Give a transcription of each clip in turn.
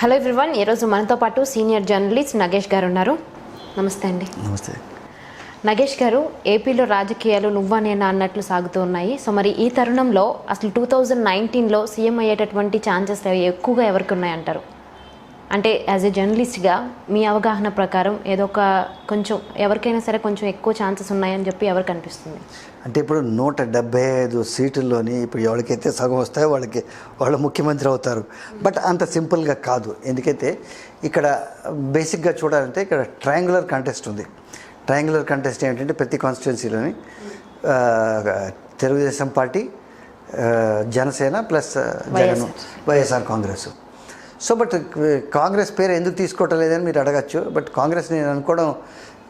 Hello everyone ఈరోజు మనతో పాటు సీనియర్ జర్నలిస్ట్ నగేష్ గారు ఉన్నారు నమస్తే అండి. నమస్తే. నగేష్ గారు ఏపీలో రాజకీయాలు నువ్వా నేనా అన్నట్లు సాగుతూ ఉన్నాయి. సో మరి ఈ తరుణంలో అసలు టూ థౌజండ్ నైన్టీన్లో సీఎం అయ్యేటటువంటి ఛాన్సెస్ ఎక్కువగా ఎవరికి ఉన్నాయంటారు? అంటే యాజ్ ఎ జర్నలిస్ట్గా మీ అవగాహన ప్రకారం ఏదో ఒక కొంచెం ఎవరికైనా సరే కొంచెం ఎక్కువ ఛాన్సెస్ ఉన్నాయని చెప్పి ఎవరికి అనిపిస్తుంది? అంటే ఇప్పుడు నూట డెబ్బై ఐదు సీటుల్లోని ఇప్పుడు ఎవరికైతే సగం వస్తాయో వాళ్ళకి వాళ్ళు ముఖ్యమంత్రి అవుతారు. బట్ అంత సింపుల్గా కాదు. ఎందుకైతే ఇక్కడ బేసిక్గా చూడాలంటే ఇక్కడ ట్రయాంగులర్ కంటెస్ట్ ఉంది. ట్రయాంగులర్ కంటెస్ట్ ఏంటంటే ప్రతి కాన్స్టిట్యున్సీలోని Telugu Desam party Janasena plus Jagan YSR Congress. So but Congress పేరు ఎందుకు తీసుకోవటం లేదని మీరు అడగచ్చు. బట్ కాంగ్రెస్ నేను అనుకోవడం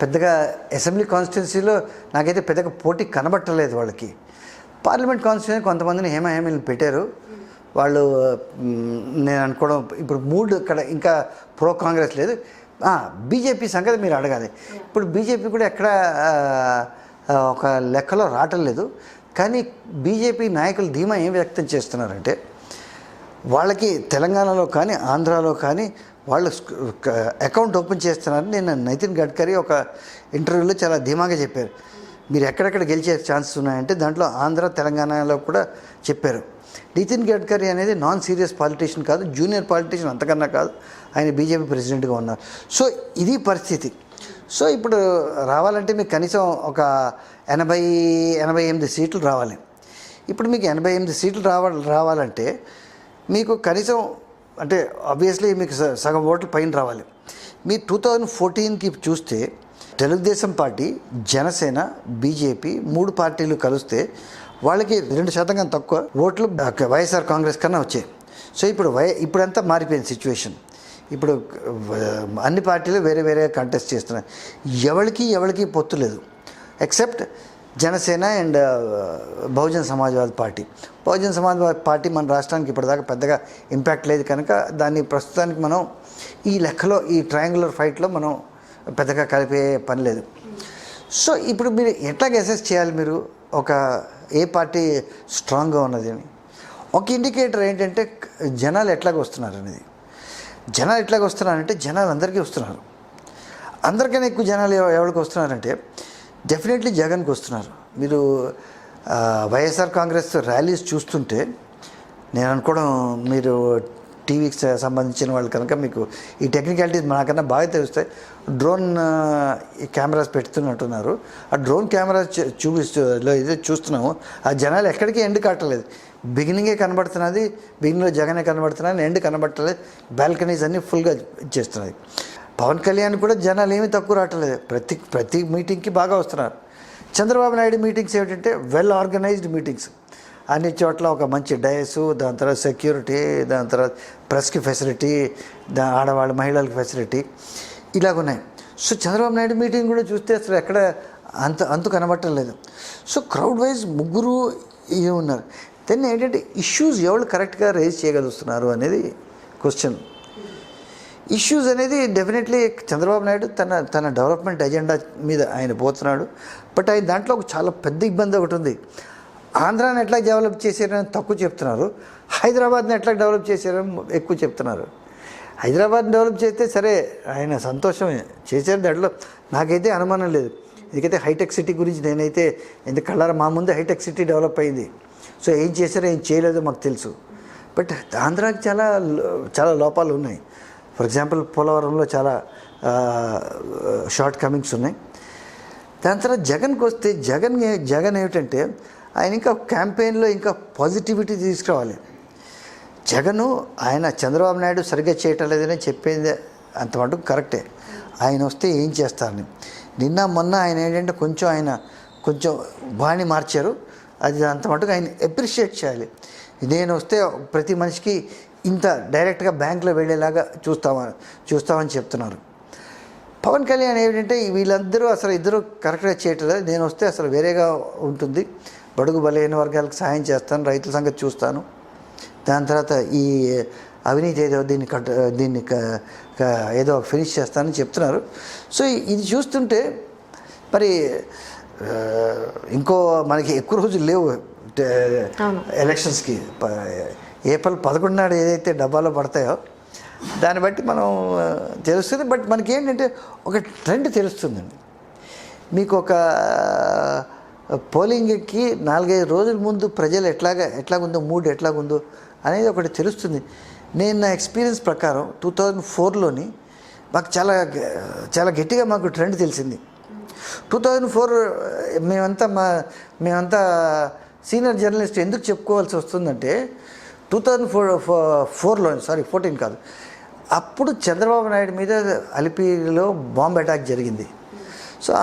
పెద్దగా అసెంబ్లీ కాన్స్టిట్యున్సీలో నాకైతే పెద్దగా పోటీ కనబట్టలేదు వాళ్ళకి. పార్లమెంట్ కాన్స్టిట్యున్సీ కొంతమందిని హేమహేమీలు పెట్టారు. వాళ్ళు నేను అనుకోవడం ఇప్పుడు మూడు ఇక్కడ ఇంకా ప్రో కాంగ్రెస్ లేదు. బీజేపీ సంగతి మీరు అడగాలి. ఇప్పుడు బీజేపీ కూడా ఎక్కడ ఒక లెక్కలో రావటం లేదు. కానీ బీజేపీ నాయకులు ధీమా ఏం వ్యక్తం చేస్తున్నారంటే వాళ్ళకి తెలంగాణలో కానీ ఆంధ్రాలో కానీ వాళ్ళు అకౌంట్ ఓపెన్ చేస్తున్నారని నేను నితిన్ గడ్కరీ ఒక ఇంటర్వ్యూలో చాలా ధీమాగా చెప్పారు. మీరు ఎక్కడెక్కడ గెలిచే ఛాన్సెస్ ఉన్నాయంటే దాంట్లో ఆంధ్ర తెలంగాణలో కూడా చెప్పారు. నితిన్ గడ్కరీ అనేది నాన్ సీరియస్ పాలిటీషియన్ కాదు జూనియర్ పాలిటీషియన్ అంతకన్నా కాదు ఆయన బీజేపీ ప్రెసిడెంట్గా ఉన్నారు. సో ఇది పరిస్థితి. సో ఇప్పుడు రావాలంటే మీకు కనీసం ఒక ఎనభై ఎనభై ఎనిమిది సీట్లు రావాలి. ఇప్పుడు మీకు ఎనభై ఎనిమిది సీట్లు రావాలి రావాలంటే మీకు కనీసం అంటే ఆబ్వియస్లీ మీకు స- సగం ఓట్లు పైన రావాలి. మీ టూ థౌజండ్ ఫోర్టీన్కి చూస్తే తెలుగుదేశం పార్టీ జనసేన బీజేపీ మూడు పార్టీలు కలిస్తే వాళ్ళకి రెండు శాతం కన్నా తక్కువ ఓట్లు వైఎస్ఆర్ కాంగ్రెస్ కన్నా వచ్చాయి. సో ఇప్పుడు వై ఇప్పుడంతా మారిపోయింది సిచ్యువేషన్ ఇప్పుడు అన్ని పార్టీలు వేరే వేరే కంటెస్ట్ చేస్తున్నాయి. ఎవరికి ఎవరికి పొత్తు లేదు. Except Janasena and Bahujan Samajwadi party. Bahujan Samajwadi party మన రాష్ట్రానికి ఇప్పటిదాకా పెద్దగా ఇంపాక్ట్ లేదు కనుక దాన్ని ప్రస్తుతానికి మనం ఈ లెక్కలో ఈ ట్రయాంగులర్ ఫైట్లో మనం పెద్దగా కలిపే పని లేదు. సో ఇప్పుడు మీరు ఎట్లా అసెస్ చేయాలి మీరు? ఒక ఏ పార్టీ స్ట్రాంగ్గా ఉన్నది అని. ఒక ఇండికేటర్ ఏంటంటే జనాలు ఎట్లాగ వస్తున్నారు అనేది. జనాలు ఎట్లాగ వస్తున్నారంటే జనాలు అందరికీ వస్తున్నారు. అందరికన్నా ఎక్కువ జనాలు ఎవరికి వస్తున్నారంటే డెఫినెట్లీ జగన్కి వస్తున్నారు మీరు వైఎస్ఆర్ కాంగ్రెస్ ర్యాలీస్ చూస్తుంటే నేను అనుకోవడం మీరు టీవీకి సంబంధించిన వాళ్ళు కనుక మీకు ఈ టెక్నికాలిటీస్ మనకన్నా బాగా తెలుస్తాయి. డ్రోన్ ఈ కెమెరాస్ పెడుతున్నట్టున్నారు. ఆ డ్రోన్ కెమెరాస్ చూ- చూపిస్తూ ఇది చూస్తున్నాము. ఆ జనాలు ఎక్కడికి ఎండ్ కట్టలేదు బిగినింగే కనబడుతున్నది బిగినింగ్లో జగనే కనబడుతున్నది ఎండ్ కనబడట్లేదు. బాల్కనీస్ అన్నీ ఫుల్గా ఇచ్చేస్తున్నాయి పవన్ కళ్యాణ్ కూడా జనాలు ఏమీ తక్కువ రావట్లేదు. ప్రతి ప్రతి మీటింగ్కి బాగా వస్తున్నారు. చంద్రబాబు నాయుడు మీటింగ్స్ ఏమిటంటే వెల్ ఆర్గనైజ్డ్ మీటింగ్స్ అన్ని చోట్ల ఒక మంచి డయసు దాని తర్వాత సెక్యూరిటీ దాని తర్వాత ప్రెస్కి ఫెసిలిటీ దా ఆడవాళ్ళ మహిళలకు ఫెసిలిటీ ఇలాగున్నాయి సో చంద్రబాబు నాయుడు మీటింగ్ కూడా చూస్తే అసలు ఎక్కడ అంత అంతు కనబడటం లేదు. సో క్రౌడ్ వైజ్ ముగ్గురు ఏమున్నారు ఉన్నారు. దెన్ ఏంటంటే ఇష్యూస్ ఎవరు కరెక్ట్గా రేజ్ చేయగలుగుతున్నారు అనేది క్వశ్చన్ ఇష్యూస్ అనేది డెఫినెట్లీ చంద్రబాబు నాయుడు తన తన డెవలప్మెంట్ ఎజెండా మీద ఆయన పోతున్నాడు. బట్ ఆయన దాంట్లో ఒక చాలా పెద్ద ఇబ్బంది ఒకటి ఉంది. ఆంధ్రాని ఎట్లా డెవలప్ చేశారని తక్కువ చెప్తున్నారు. హైదరాబాద్ని ఎట్లా డెవలప్ చేశారని ఎక్కువ చెప్తున్నారు. హైదరాబాద్ డెవలప్ చేస్తే సరే ఆయన సంతోషమే చేశారు దాంట్లో. నాకైతే అనుమానం లేదు. ఎందుకైతే హైటెక్ సిటీ గురించి నేనైతే ఎందుకు కళ్ళారా మా ముందే హైటెక్ సిటీ డెవలప్ అయింది. సో ఏం చేశారో ఏం చేయలేదో మాకు తెలుసు. బట్ ఆంధ్రాకి చాలా లో- చాలా లోపాలు ఉన్నాయి. ఫర్ ఎగ్జాంపుల్ పోలవరంలో చాలా షార్ట్ కమింగ్స్ ఉన్నాయి. దాని తర్వాత జగన్కి వస్తే జగన్ జగన్ ఏమిటంటే ఆయన ఇంకా క్యాంపెయిన్లో ఇంకా పాజిటివిటీ తీసుకురావాలి. జగను ఆయన చంద్రబాబు నాయుడు సరిగ్గా చేయటం లేదని చెప్పింది అంతమటుకు కరెక్టే ఆయన వస్తే ఏం చేస్తారని. నిన్న మొన్న ఆయన ఏంటంటే కొంచెం ఆయన కొంచెం బాణి మార్చారు. అది అంత మటుకు ఆయన అప్రిషియేట్ చేయాలి. నేను వస్తే ప్రతి మనిషికి ఇంత డైరెక్ట్గా బ్యాంకులో వెళ్ళేలాగా చూస్తామని చూస్తామని చెప్తున్నారు. పవన్ కళ్యాణ్ ఏంటంటే వీళ్ళందరూ అసలు ఇద్దరు కరెక్ట్గా చేయట్లేదు. నేను వస్తే అసలు వేరేగా ఉంటుంది. బడుగు బలహీన వర్గాలకు సాయం చేస్తాను రైతుల సంగతి చూస్తాను. దాని తర్వాత ఈ అవినీతి ఏదో దీన్ని కట్ దీన్ని ఏదో ఫినిష్ చేస్తానని చెప్తున్నారు. సో ఇది చూస్తుంటే మరి ఇంకో మనకి ఎక్కువ రోజులు లేవు. ఎలక్షన్స్కి ఏప్రిల్ పదకొండు నాడు ఏదైతే డబ్బాలో పడతాయో దాన్ని బట్టి మనం తెలుస్తుంది. బట్ మనకి ఏంటంటే ఒక ట్రెండ్ తెలుస్తుందండి. మీకు ఒక పోలింగ్కి నాలుగైదు రోజుల ముందు ప్రజలు ఎట్లాగా ఎట్లాగుందో మూడ్ ఎట్లాగుందో అనేది ఒకటి తెలుస్తుంది. నేను నా ఎక్స్పీరియన్స్ ప్రకారం టూ థౌజండ్ ఫోర్లోని మాకు చాలా చాలా గట్టిగా మాకు ట్రెండ్ తెలిసింది. టూ థౌజండ్ ఫోర్ మేమంతా మా మేమంతా సీనియర్ జర్నలిస్ట్ ఎందుకు చెప్పుకోవాల్సి వస్తుందంటే టూ థౌజండ్ ఫోర్ ఫోర్లో సారీ ఫోర్టీన్ కాదు. అప్పుడు చంద్రబాబు నాయుడు మీద అలిపిలో బాంబ్ అటాక్ జరిగింది. సో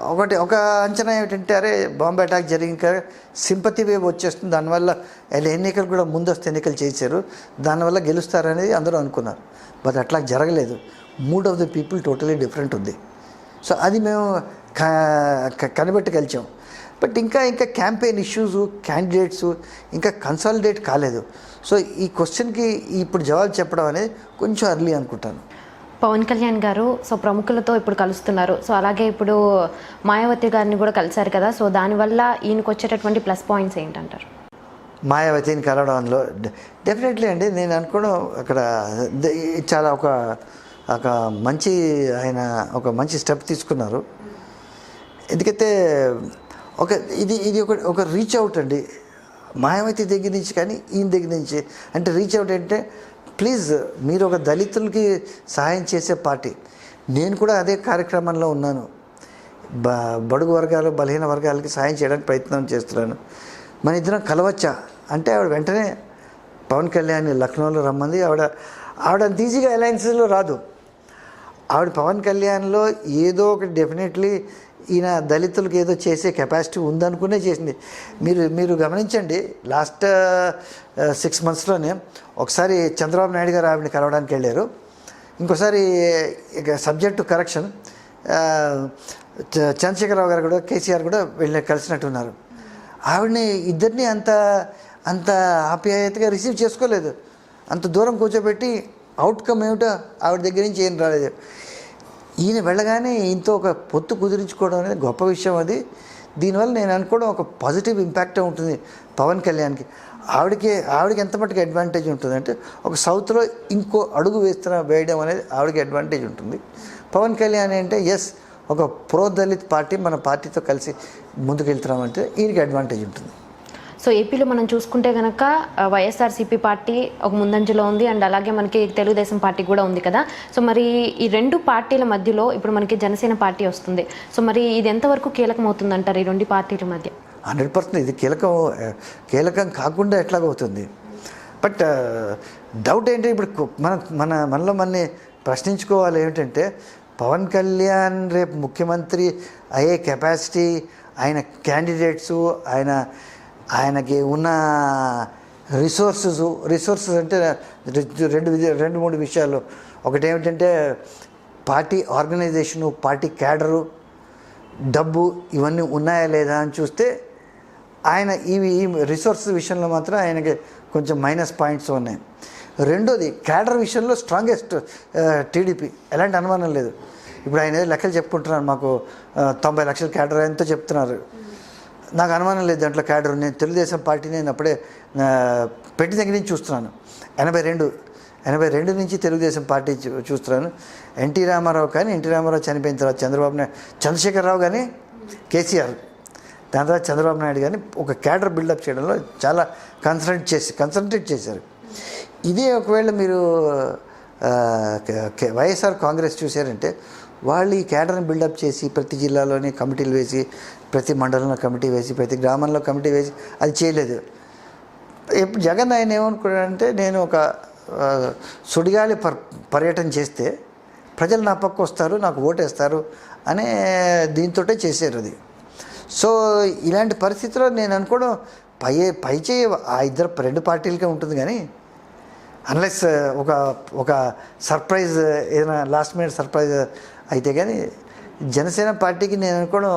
ఒకటి ఒక అంచనా ఏమిటంటే అరే బాంబే అటాక్ జరిగిన సింపతి వేవ్ వచ్చేస్తుంది. దానివల్ల వీళ్ళు ఎన్నికలు కూడా ముందస్తు ఎన్నికలు చేశారు. దానివల్ల గెలుస్తారనేది అందరూ అనుకున్నారు. బట్ అట్లా జరగలేదు. Mood of the people totally different ఉంది. సో అది మేము క- క- కనిపెట్టగలిచాం. బట్ ఇంకా ఇంకా క్యాంపెయిన్ ఇష్యూస్ క్యాండిడేట్స్ ఇంకా కన్సాలిడేట్ కాలేదు. సో ఈ క్వశ్చన్కి ఇప్పుడు జవాబు చెప్పడం అనేది కొంచెం అర్లీ అనుకుంటాను. పవన్ కళ్యాణ్ గారు సో ప్రముఖులతో ఇప్పుడు కలుస్తున్నారు. సో అలాగే ఇప్పుడు మాయావతి గారిని కూడా కలిశారు కదా సో దానివల్ల ఈయనకు వచ్చేటటువంటి ప్లస్ పాయింట్స్ ఏంటంటారు? మాయావతిని కలవడంలో డెఫినెట్లీ అండి నేను అనుకోవడం అక్కడ చాలా ఒక ఒక మంచి ఆయన ఒక మంచి స్టెప్ తీసుకున్నారు. ఎందుకైతే ఒక ఇది ఇది ఒక ఒక రీచ్ అవుట్ అండి. మాయావతి దగ్గర నుంచి కానీ ఈయన దగ్గర నుంచి అంటే రీచ్ అవుట్ అంటే ప్లీజ్ మీరు ఒక దళితులకి సహాయం చేసే పార్టీ. నేను కూడా అదే కార్యక్రమంలో ఉన్నాను. బ బడుగు వర్గాలు బలహీన వర్గాలకి సహాయం చేయడానికి ప్రయత్నం చేస్తున్నాను. మన ఇద్దరం కలవచ్చా? అంటే ఆవిడ వెంటనే పవన్ కళ్యాణ్ లక్నోలో రమ్మంది. ఆవిడ ఆవిడ అంత ఈజీగా అలయన్సెస్లో రాదు. ఆవిడ పవన్ కళ్యాణ్లో ఏదో ఒకటి డెఫినెట్లీ ఈయన దళితులకు ఏదో చేసే కెపాసిటీ ఉందనుకునే చేసింది. మీరు మీరు గమనించండి లాస్ట్ సిక్స్ మంత్స్లోనే ఒకసారి చంద్రబాబు నాయుడు గారు ఆవిడని కలవడానికి వెళ్ళారు. ఇంకోసారి ఇక సబ్జెక్టు కరెక్షన్ uh, చంద్రశేఖరరావు గారు కూడా కేసీఆర్ కూడా వెళ్ళి కలిసినట్టున్నారు. ఆవిడని ఇద్దరిని అంత అంత ఆప్యాయతగా రిసీవ్ చేసుకోలేదు. అంత దూరం కూర్చోబెట్టి అవుట్కమ్ ఏమిటో ఆవిడ దగ్గర నుంచి ఏం రాలేదు. ఈయన వెళ్ళగానే ఈయనతో ఒక పొత్తు కుదిరించుకోవడం అనేది గొప్ప విషయం అది. దీనివల్ల నేను అనుకోవడం ఒక పాజిటివ్ ఇంపాక్ట్ ఉంటుంది పవన్ కళ్యాణ్కి. ఆవిడకి ఆవిడకి ఎంత మటుకు అడ్వాంటేజ్ ఉంటుంది అంటే ఒక సౌత్లో ఇంకో అడుగు వేస్తున్న వేయడం అనేది ఆవిడకి అడ్వాంటేజ్ ఉంటుంది. పవన్ కళ్యాణ్ అంటే ఎస్ ఒక ప్రో దళిత్ పార్టీ మన పార్టీతో కలిసి ముందుకెళ్తున్నామంటే ఈయనకి అడ్వాంటేజ్ ఉంటుంది. సో ఏపీలో మనం చూసుకుంటే కనుక వైఎస్ఆర్సీపీ పార్టీ ఒక ముందంజలో ఉంది అండ్ అలాగే మనకి తెలుగుదేశం పార్టీ కూడా ఉంది కదా. సో మరి ఈ రెండు పార్టీల మధ్యలో ఇప్పుడు మనకి జనసేన పార్టీ వస్తుంది. సో మరి ఇది ఎంతవరకు కీలకం అవుతుందంటారు ఈ రెండు పార్టీల మధ్య? హండ్రెడ్ పర్సెంట్ ఇది కీలకం కీలకం కాకుండా ఎట్లాగవుతుంది. బట్ డౌట్ ఏంటి ఇప్పుడు మన మన మనలో మనల్ని ప్రశ్నించుకోవాలి ఏమిటంటే పవన్ కళ్యాణ్ రేపు ముఖ్యమంత్రి అయ్యే కెపాసిటీ ఆయన క్యాండిడేట్స్ ఆయన ఆయనకి ఉన్న రిసోర్సెస్ రిసోర్సెస్ అంటే రెండు రెండు మూడు విషయాలు. ఒకటి ఏమిటంటే పార్టీ ఆర్గనైజేషను పార్టీ క్యాడరు డబ్బు ఇవన్నీ ఉన్నాయా లేదా అని చూస్తే ఆయన ఇవి ఈ రిసోర్స్ విషయంలో మాత్రం ఆయనకి కొంచెం మైనస్ పాయింట్స్ ఉన్నాయి. రెండోది క్యాడర్ విషయంలో స్ట్రాంగెస్ట్ టీడీపీ. ఎలాంటి అనుమానం లేదు. ఇప్పుడు ఆయన ఏదో లెక్కలు చెప్పుకుంటున్నారు మాకు తొంభై లక్షల క్యాడర్ ఎంతో చెప్తున్నారు. నాకు అనుమానం లేదు దాంట్లో క్యాడర్. నేను తెలుగుదేశం పార్టీ నేను అప్పుడే పెట్టి దగ్గర నుంచి చూస్తున్నాను. ఎనభై రెండు ఎనభై రెండు నుంచి తెలుగుదేశం పార్టీ చూ- చూస్తున్నాను. ఎన్టీ రామారావు కానీ ఎన్టీ రామారావు చనిపోయిన తర్వాత చంద్రబాబు నాయుడు చంద్రశేఖరరావు కానీ కేసీఆర్. దాని తర్వాత చంద్రబాబు నాయుడు కానీ ఒక క్యాడర్ బిల్డప్ చేయడంలో చాలా కన్సల్ట్ చేసి కన్సన్ట్రేట్ చేశారు. ఇదే ఒకవేళ మీరు వైఎస్ఆర్ కాంగ్రెస్ చూశారంటే వాళ్ళు ఈ క్యాడర్ని బిల్డప్ చేసి ప్రతి జిల్లాలోని కమిటీలు వేసి ప్రతి మండలంలో కమిటీ వేసి ప్రతి గ్రామంలో కమిటీ వేసి అది చేయలేదు. జగన్ ఆయన ఏమనుకున్నాడంటే నేను ఒక సుడిగాలి పర్ పర్యటన చేస్తే ప్రజలు నా పక్క వస్తారు నాకు ఓటేస్తారు అనే దీంతోటే చేశారు అది. సో ఇలాంటి పరిస్థితిలో నేను అనుకోవడం పై పై చేయి ఆ ఇద్దరు రెండు పార్టీలకే ఉంటుంది కానీ అన్లెస్ ఒక ఒక సర్ప్రైజ్ ఏదైనా లాస్ట్ మినిట్ సర్ప్రైజ్ అయితే కానీ జనసేన పార్టీకి నేను అనుకోవడం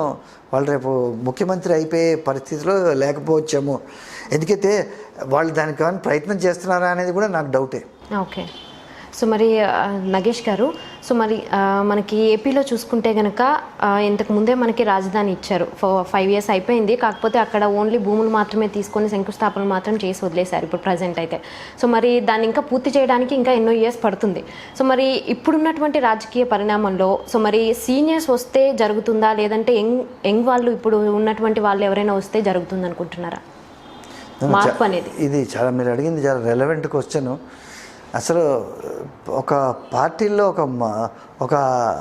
వాళ్ళు రేపు ముఖ్యమంత్రి అయిపోయే పరిస్థితిలో లేకపోవచ్చేమో. ఎందుకైతే వాళ్ళు దానికి ఏమైనా ప్రయత్నం చేస్తున్నారా అనేది కూడా నాకు డౌటే. ఓకే. సో మరి నగేష్ గారు సో మరి మనకి ఏపీలో చూసుకుంటే కనుక ఇంతకు ముందే మనకి రాజధాని ఇచ్చారు. ఫైవ్ ఇయర్స్ అయిపోయింది. కాకపోతే అక్కడ ఓన్లీ భూములు మాత్రమే తీసుకొని శంకుస్థాపన మాత్రం చేసి వదిలేశారు ఇప్పుడు ప్రజెంట్ అయితే. సో మరి దాన్ని ఇంకా పూర్తి చేయడానికి ఇంకా ఎన్నో ఇయర్స్ పడుతుంది. సో మరి ఇప్పుడున్నటువంటి రాజకీయ పరిణామంలో సో మరి సీనియర్స్ వస్తే జరుగుతుందా? లేదంటే యంగ్ యంగ్ వాళ్ళు ఇప్పుడు ఉన్నటువంటి వాళ్ళు ఎవరైనా వస్తే జరుగుతుంది అనుకుంటున్నారా మార్పు అనేది. ఇది చాలా మీరు అడిగింది చాలా రెలవెంట్ క్వశ్చన్ అసలు ఒక పార్టీలో ఒక మా- ఒక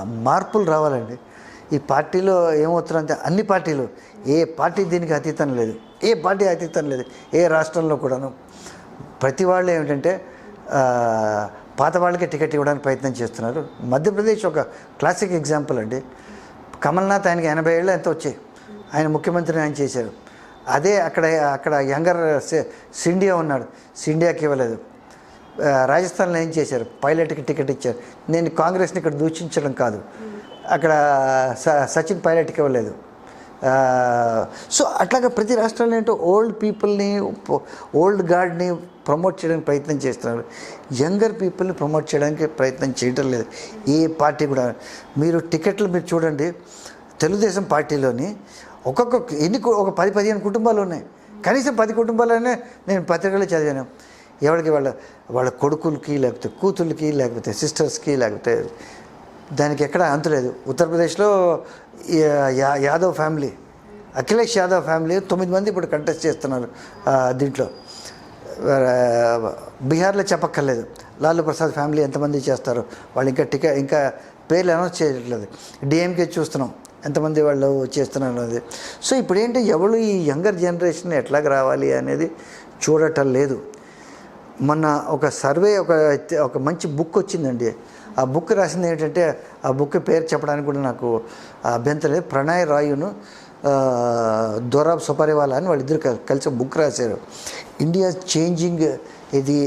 మార్పులు రావాలండి. ఈ పార్టీలో ఏమవుతుందంటే అన్ని పార్టీలు ఏ పార్టీ దీనికి అతీతం లేదు ఏ పార్టీ అతీతం లేదు ఏ రాష్ట్రంలో కూడాను. ప్రతి వాళ్ళు ఏమిటంటే పాత వాళ్ళకి టికెట్ ఇవ్వడానికి ప్రయత్నం చేస్తున్నారు. మధ్యప్రదేశ్ ఒక క్లాసిక్ ఎగ్జాంపుల్ అండి. కమల్నాథ్ ఆయనకి ఎనభై ఏళ్ళు ఎంత వచ్చాయి. ఆయన ముఖ్యమంత్రిని ఆయన చేశారు. అదే అక్కడ అక్కడ యంగర్ సి- సిండియా ఉన్నాడు. సిండియాకి ఇవ్వలేదు. రాజస్థాన్లో ఏం చేశారు? పైలట్కి టికెట్ ఇచ్చారు. నేను కాంగ్రెస్ని ఇక్కడ దూషించడం కాదు. అక్కడ స సచిన్ పైలట్కి ఇవ్వలేదు. సో అట్లాగా ప్రతి రాష్ట్రంలో ఏంటో ఓల్డ్ పీపుల్ని ఓల్డ్ గార్డ్ని ప్రమోట్ చేయడానికి ప్రయత్నం చేస్తున్నారు. యంగర్ పీపుల్ని ప్రమోట్ చేయడానికి ప్రయత్నం చేయటం లేదు. ఏ పార్టీ కూడా. మీరు టికెట్లు మీరు చూడండి. తెలుగుదేశం పార్టీలోని ఒక్కొక్క ఎన్ని ఒక పది పదిహేను కుటుంబాలు ఉన్నాయి. కనీసం పది కుటుంబాలనే నేను పత్రికలో చదివాను. ఎవరికి వాళ్ళ వాళ్ళ కొడుకులకి లేకపోతే కూతుళ్ళకి లేకపోతే సిస్టర్స్కి లేకపోతే దానికి ఎక్కడ అంతులేదు ఉత్తరప్రదేశ్లో యా- యాదవ్ ఫ్యామిలీ అఖిలేష్ యాదవ్ ఫ్యామిలీ తొమ్మిది మంది ఇప్పుడు కంటెస్ట్ చేస్తున్నారు దీంట్లో. బీహార్లో చెప్పక్కర్లేదు. లాలూ ప్రసాద్ ఫ్యామిలీ ఎంతమంది చేస్తారు వాళ్ళు ఇంకా టికెట్ ఇంకా పేర్లు అనౌన్స్ చేయట్లేదు. డిఎంకే చూస్తున్నాం ఎంతమంది వాళ్ళు చేస్తున్నారు అనేది. సో ఇప్పుడు ఏంటి ఎవరు ఈ యంగర్ జనరేషన్ ఎట్లాగ రావాలి అనేది చూడటం లేదు. మొన్న ఒక సర్వే ఒక ఒక మంచి బుక్ వచ్చిందండి. ఆ బుక్ రాసింది ఏంటంటే ఆ బుక్ పేరు చెప్పడానికి కూడా నాకు అభ్యంతరం లేదు. ప్రణయ్ రాయును దొరాబ్ సుపరివాల అని వాళ్ళిద్దరు కలిసి బుక్ రాశారు. ఇండియా చేంజింగ్ ఇది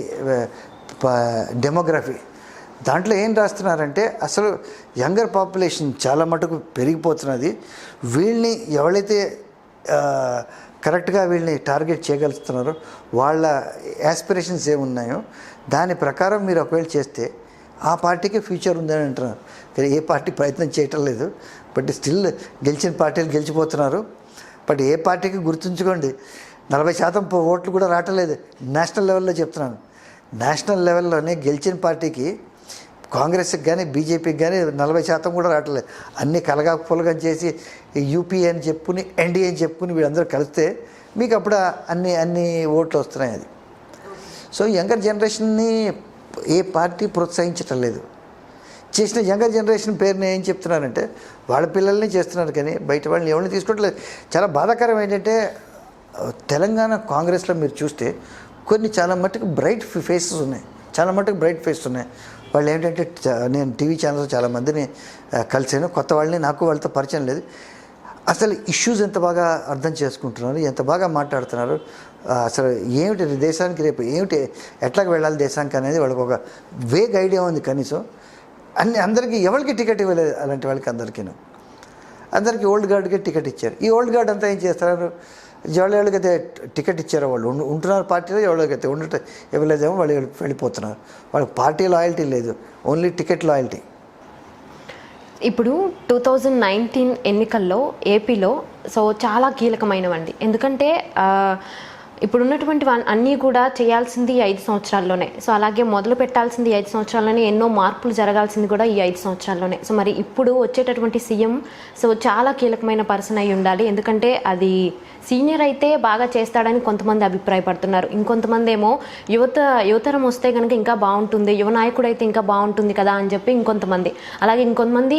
డెమోగ్రఫీ. దాంట్లో ఏం రాస్తున్నారంటే అసలు యంగర్ పాపులేషన్ చాలా మటుకు పెరిగిపోతున్నది. వీళ్ళని ఎవరైతే కరెక్ట్గా వీళ్ళని టార్గెట్ చేయగలుగుతున్నారో. వాళ్ళ యాస్పిరేషన్స్ ఏమున్నాయో దాని ప్రకారం మీరు ఒకవేళ చేస్తే ఆ పార్టీకి ఫ్యూచర్ ఉందని అంటున్నారు. కానీ ఏ పార్టీ ప్రయత్నం చేయటం లేదు. బట్ స్టిల్ గెలిచిన పార్టీలు గెలిచిపోతున్నారు. బట్ ఏ పార్టీకి గుర్తుంచుకోండి నలభై శాతం ఓట్లు కూడా రావటం లేదు. నేషనల్ లెవెల్లో చెప్తున్నాను. నేషనల్ లెవెల్లోనే గెలిచిన పార్టీకి కాంగ్రెస్కి కానీ బీజేపీకి కానీ నలభై శాతం కూడా రావట్లేదు. అన్ని కలగా పులగం చేసి యూపీ అని చెప్పుకుని ఎన్డీఏ అని చెప్పుకుని వీళ్ళందరూ కలిస్తే మీకు అప్పుడు అన్ని అన్ని ఓట్లు వస్తున్నాయి అది. సో యంగర్ జనరేషన్ని ఏ పార్టీ ప్రోత్సహించటం లేదు. చేసిన యంగర్ జనరేషన్ పేరుని ఏం చెప్తున్నారంటే వాళ్ళ పిల్లల్ని చేస్తున్నారు కానీ బయట వాళ్ళని ఎవరిని తీసుకోవట్లేదు చాలా బాధాకరం ఏంటంటే తెలంగాణ కాంగ్రెస్లో మీరు చూస్తే కొన్ని చాలా మట్టుకు బ్రైట్ ఫేసెస్ ఉన్నాయి. చాలా మట్టుకు బ్రైట్ ఫేసెస్ ఉన్నాయి. వాళ్ళు ఏంటంటే నేను టీవీ ఛానల్స్ చాలా మందిని కలిసాను కొత్త వాళ్ళని నాకు వాళ్ళతో పరిచయం లేదు. అసలు ఇష్యూస్ ఎంత బాగా అర్థం చేసుకుంటున్నారు ఎంత బాగా మాట్లాడుతున్నారు అసలు ఏమిటి దేశానికి రేపు ఏమిటి ఎట్లాగ వెళ్ళాలి దేశానికి అనేది వాళ్ళకి ఒక వేగ్ ఐడియా ఉంది కనీసం. అన్ని అందరికీ ఎవరికి టికెట్ ఇవ్వలేదు అలాంటి వాళ్ళకి అందరికీను. అందరికీ ఓల్డ్ గార్డ్కి టికెట్ ఇచ్చారు. ఈ ఓల్డ్ గార్డ్ అంతా ఏం చేస్తారు? ఎవరికైతే టికెట్ ఇచ్చారో వాళ్ళు. ఉంటున్నారు పార్టీలో ఎవరికైతే ఉండట ఇవ్వలేదేమో వాళ్ళు వెళ్ళి- వెళ్ళిపోతున్నారు. వాళ్ళకి పార్టీ లాయల్టీ లేదు. ఓన్లీ టికెట్ లాయల్టీ ఇప్పుడు టూ థౌజండ్ నైన్టీన్ ఎన్నికల్లో ఏపీలో సో చాలా కీలకమైనవండి. ఎందుకంటే ఇప్పుడు ఉన్నటువంటి అన్నీ కూడా చేయాల్సింది ఈ ఐదు సంవత్సరాల్లోనే. సో అలాగే మొదలు పెట్టాల్సింది ఈ ఐదు సంవత్సరాల్లోనే ఎన్నో మార్పులు జరగాల్సింది కూడా ఈ ఐదు సంవత్సరాల్లోనే. సో మరి ఇప్పుడు వచ్చేటటువంటి సీఎం సో చాలా కీలకమైన పర్సన్ అయి ఉండాలి. ఎందుకంటే అది సీనియర్ అయితే బాగా చేస్తాడని కొంతమంది అభిప్రాయపడుతున్నారు. ఇంకొంతమంది ఏమో యువత యువతరం వస్తే కనుక ఇంకా బాగుంటుంది యువ నాయకుడు అయితే ఇంకా బాగుంటుంది కదా అని చెప్పి ఇంకొంతమంది. అలాగే ఇంకొంతమంది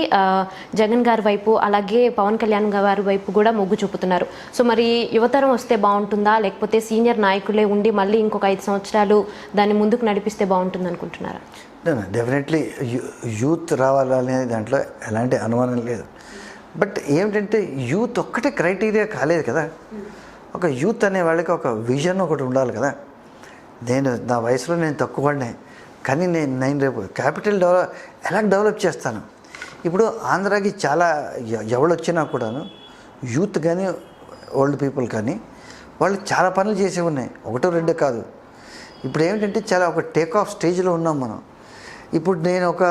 జగన్ గారి వైపు అలాగే పవన్ కళ్యాణ్ గారి వైపు కూడా మొగ్గు చూపుతున్నారు. సో మరి యువతరం వస్తే బాగుంటుందా? లేకపోతే సీనియర్ నాయకులే ఉండి మళ్ళీ ఇంకొక ఐదు సంవత్సరాలు దాన్ని ముందుకు నడిపిస్తే బాగుంటుంది అనుకుంటున్నారా? డెఫినెట్లీ యూత్ రావాలనే దాంట్లో ఎలాంటి అనుమానం లేదు. బట్ ఏమిటంటే యూత్ ఒక్కటే క్రైటీరియా కాలేదు కదా. ఒక యూత్ అనే వాళ్ళకి ఒక విజన్ ఒకటి ఉండాలి కదా. నేను నా వయసులో నేను తక్కువ పడినా కానీ నేను నేను రేపు క్యాపిటల్ డెవలప్ ఎలా డెవలప్ చేస్తాను? ఇప్పుడు ఆంధ్రాకి చాలా ఎ- ఎవడు వచ్చినా కూడాను యూత్ కానీ ఓల్డ్ పీపుల్ కానీ వాళ్ళు చాలా పనులు చేసి ఉన్నాయి. ఒకటో రెండో కాదు. ఇప్పుడు ఏమిటంటే చాలా ఒక టేక్ ఆఫ్ స్టేజ్లో ఉన్నాం మనం. ఇప్పుడు నేను ఒక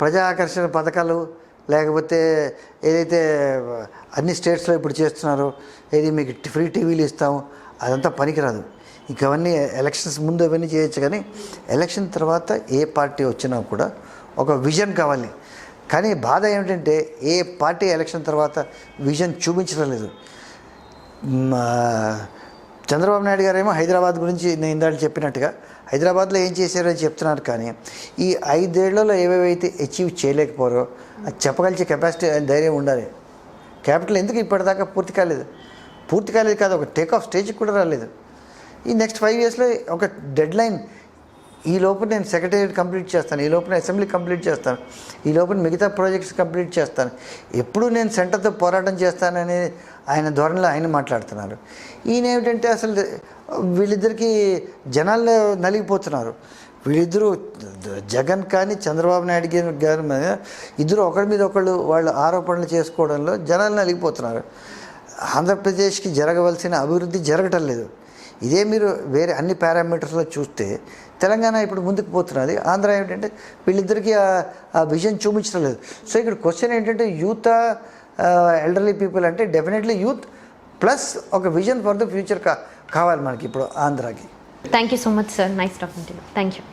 ప్రజా ఆకర్షణ పథకాలు లేకపోతే ఏదైతే అన్ని స్టేట్స్లో ఇప్పుడు చేస్తున్నారో ఏది మీకు ఫ్రీ టీవీలు ఇస్తాము అదంతా పనికిరాదు. ఇంక అవన్నీ ఎలక్షన్స్ ముందు అవన్నీ చేయొచ్చు కానీ ఎలక్షన్ తర్వాత ఏ పార్టీ వచ్చినా కూడా ఒక విజన్ కావాలి. కానీ బాధ ఏమిటంటే ఏ పార్టీ ఎలక్షన్ తర్వాత విజన్ చూపించడం లేదు. చంద్రబాబు నాయుడు గారేమో హైదరాబాద్ గురించి నేను ఇందాక చెప్పినట్టుగా హైదరాబాద్లో ఏం చేశారో అని చెప్తున్నారు కానీ ఈ ఐదేళ్ళలో ఏవేవైతే అచీవ్ చేయలేకపోరో అది చెప్పగలిచే కెపాసిటీ ధైర్యం ఉండాలి. క్యాపిటల్ ఎందుకు ఇప్పటిదాకా పూర్తి కాలేదు? పూర్తి కాలేదు కాదు ఒక టేక్ ఆఫ్ స్టేజ్కి కూడా రాలేదు. ఈ నెక్స్ట్ ఫైవ్ ఇయర్స్లో ఒక డెడ్ లైన్ ఈ లోపల నేను సెక్రటేరియట్ కంప్లీట్ చేస్తాను ఈ లోపల అసెంబ్లీ కంప్లీట్ చేస్తాను ఈ లోపల మిగతా ప్రాజెక్ట్స్ కంప్లీట్ చేస్తాను. ఎప్పుడు నేను సెంటర్తో పోరాటం చేస్తానని ఆయన ధోరణిలో ఆయన మాట్లాడుతున్నారు. ఈయన ఏమిటంటే అసలు వీళ్ళిద్దరికీ జనాల్లో నలిగిపోతున్నారు. వీళ్ళిద్దరూ జగన్ కానీ చంద్రబాబు నాయుడు గారి గారి మీద ఇద్దరు ఒకరి మీద ఒకళ్ళు వాళ్ళు ఆరోపణలు చేసుకోవడంలో జనాలు నలిగిపోతున్నారు. ఆంధ్రప్రదేశ్కి జరగవలసిన అభివృద్ధి జరగటం లేదు. ఇదే మీరు వేరే అన్ని పారామీటర్స్లో చూస్తే తెలంగాణ ఇప్పుడు ముందుకు పోతున్నది. ఆంధ్ర ఏంటంటే వీళ్ళిద్దరికీ ఆ- విజన్ చూపించడం లేదు. సో ఇక్కడ క్వశ్చన్ ఏంటంటే యూత్ ఎల్డర్లీ పీపుల్ అంటే డెఫినెట్లీ యూత్ ప్లస్ ఒక విజన్ ఫర్ ద ఫ్యూచర్ కా కావాలి మనకి ఇప్పుడు ఆంధ్రాకి. Thank you so much sir nice talking to thank you